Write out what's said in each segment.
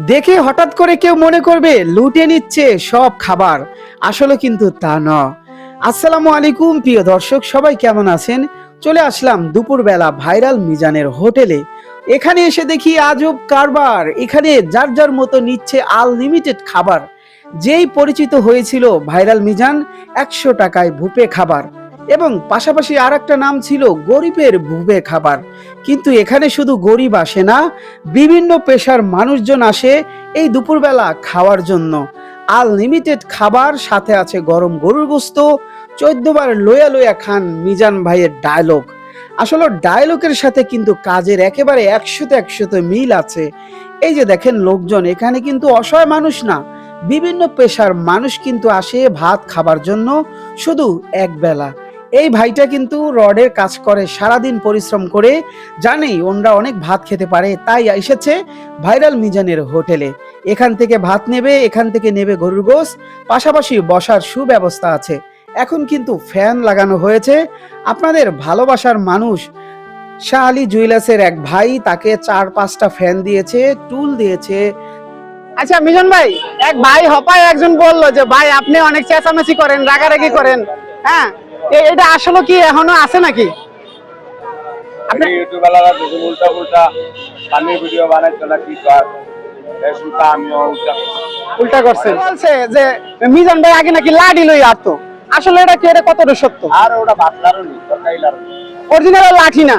দেখে হঠাৎ করে কেউ মনে করবে লুটে নিচ্ছে সব খাবার। আসলে কিন্তু তা ন আসসালামু আলাইকুম, প্রিয় দর্শক, সবাই কেমন আছেন? চলে আসলাম দুপুরবেলা ভাইরাল মিজানের হোটেলে। এখানে এসে দেখি আজব কারবার। এখানে যার যার মতো নিচ্ছে আনলিমিটেড খাবার। যেই পরিচিত হয়েছিল ভাইরাল মিজান, একশো টাকায় ভুপে খাবার। এবং পাশাপাশি আর একটা নাম ছিল গরিবের ভুপে খাবার। কিন্তু এখানে শুধু গরিব আসে না, বিভিন্ন পেশার মানুষজন আসে এই দুপুরবেলা খাওয়ার জন্য। আনলিমিটেড খাবার, সাথে আছে গরম গরুর গোস্ত, চোদ্দবার লয়া লয়া খান মিজান ভাইয়ের ডায়লগ। আসলে ডায়লগের সাথে কিন্তু কাজের একেবারে একশোতে একশোতে মিল আছে। এই যে দেখেন লোকজন, এখানে কিন্তু অসহায় মানুষ না। বিভিন্ন পেশার মানুষ কিন্তু আসে ভাত খাবার জন্য শুধু এক বেলা এই ভাইটা কিন্তু রডের কাজ করে, সারাদিন পরিশ্রম করে। জানেই ওনরা অনেক ভাত খেতে পারে, তাই এসেছে ভাইরাল মিজানের হোটেলে। এখান থেকে ভাত নেবে, এখান থেকে নেবে গরুর গোস পাশাপাশি বসার সুব্যবস্থা আছে। এখন কিন্তু ফ্যান লাগানো হয়েছে। আপনাদের ভালোবাসার মানুষ শাহ আলী জুয়েলার্সের এক ভাই তাকে চার পাঁচটা ফ্যান দিয়েছে, টুল দিয়েছে। আচ্ছা মিজন ভাই, এক ভাই হপায় একজন বলল যে, ভাই, আপনি অনেক চেঁচামেচি করেন, রাগারাগি করেন। হ্যাঁ? এটা আসলে কি এখনও আছে নাকি? আমি ইউটিউবেলারা দেখি উল্টা উল্টা পানির ভিডিও বানাইতো না কি কর এই শুনতা আমিও উল্টা করছে। বলছে যে মিজান ভাই আগে নাকি লাডি লই আসতো আসলে এটা কি এটা কতটা সত্য? আর ওটা বাতলারও নি তরকারিলারও অরিজিনাল লাঠি না?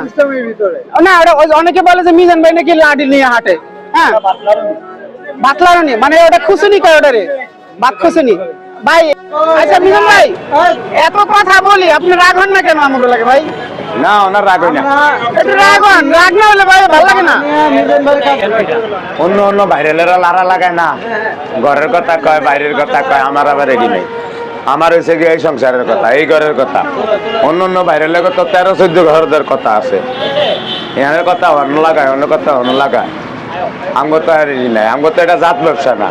ভিতরে। না ওটা অনেকে বলে যে মিজান ভাই নাকি লাডি নিয়ে হাঁটে। হ্যাঁ। বাতলারও নি মানে ওটা খুশুনি কয় ওটারে? বাত খুশুনি ভাই আচ্ছা মিজান ভাই এত কথা বলি আপনি রাগ হন না কেন আমার লাগে ভাই? না ওনার রাগ হয় না। রাগ হন রাগ না হলে ভাই ভালো লাগে না। অন্য অন্য বাইরেলেরা লারা লাগায় না। ঘরের কথা কয় বাইরের কথা কয় আমার আবার রেডি নেই। আমার হয়েছে কি এই সংসারের কথা এই ঘরের কথা। অন্য অন্য বাইরের কথা তেরো চোদ্দ ঘরের কথা আছে। এখানের কথা অন্য লাগায় অন্য কথা অন্য লাগায়। আমগো তো আর নাই আমগো তো এটা জাত ব্যবসা না।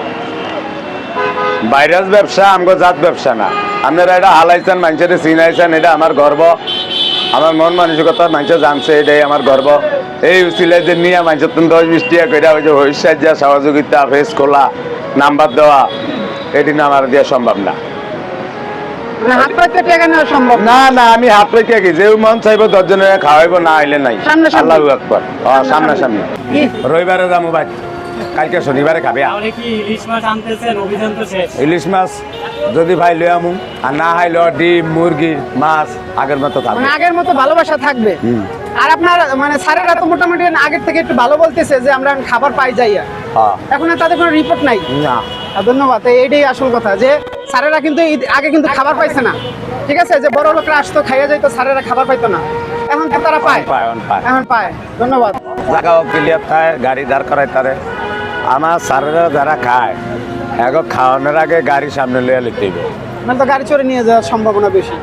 ভাইরাস ব্যবসা আমগো জাত ব্যবসা না। আপনারা এটা হালাইছেন মানুষের চিনাইছেন এটা আমার গর্ব। আমার মন মানসিকতা মানুষ জানছে এটাই আমার গর্ব। এই সিলাইদের নিয়ে মানুষের তুমি দশ বিশ টাকা করে ওই যে সহযোগিতা ফেস খোলা নাম্বার দেওয়া এটি না আমার দেওয়া সম্ভব না। মানে সম্ভব না? না না আমি হাত রেখে কি? যে মন চাইব দশজনের খাওয়াইবো না আইলে নাই। সামনাসামনি। আল্লাহ আকবর। সামনাসামনি। রবিবারে যাব ভাই। কালকে শনিবারে খাবে ইলিশ মাছ যদি ভাই লই আমু আর না হাইল ডিম মুরগি মাছ আগের মতো থাকবে। মানে আগের মতো ভালোবাসা থাকবে। আর আপনার মানে স্যারেরা তো মোটামুটি আগের থেকে একটু ভালো বলতেছে যে আমরা খাবার পাই যাইয়া হ্যাঁ এখন আর তাদের কোনো রিপোর্ট নাই। না। ধন্যবাদ এইটাই আসল কথা যে স্যারেরা কিন্তু আগে কিন্তু খাবার পাইছে না। ঠিক আছে? যে বড় লোকরা আসতো খাইয়া যাইতো স্যারেরা খাবার পাইতো না। এখন তারা পায়। এখন পায়। ধন্যবাদ। জায়গাও ক্লিয়ার থাকে গাড়ি দাঁড় করাই তারে। আমার স্যারেরা যারা খায়, এগো খাওয়ানোর আগে গাড়ি সামনে লিয়ে লিতে মানে তো গাড়ি চড়ে নিয়ে যাওয়ার সম্ভাবনা বেশি।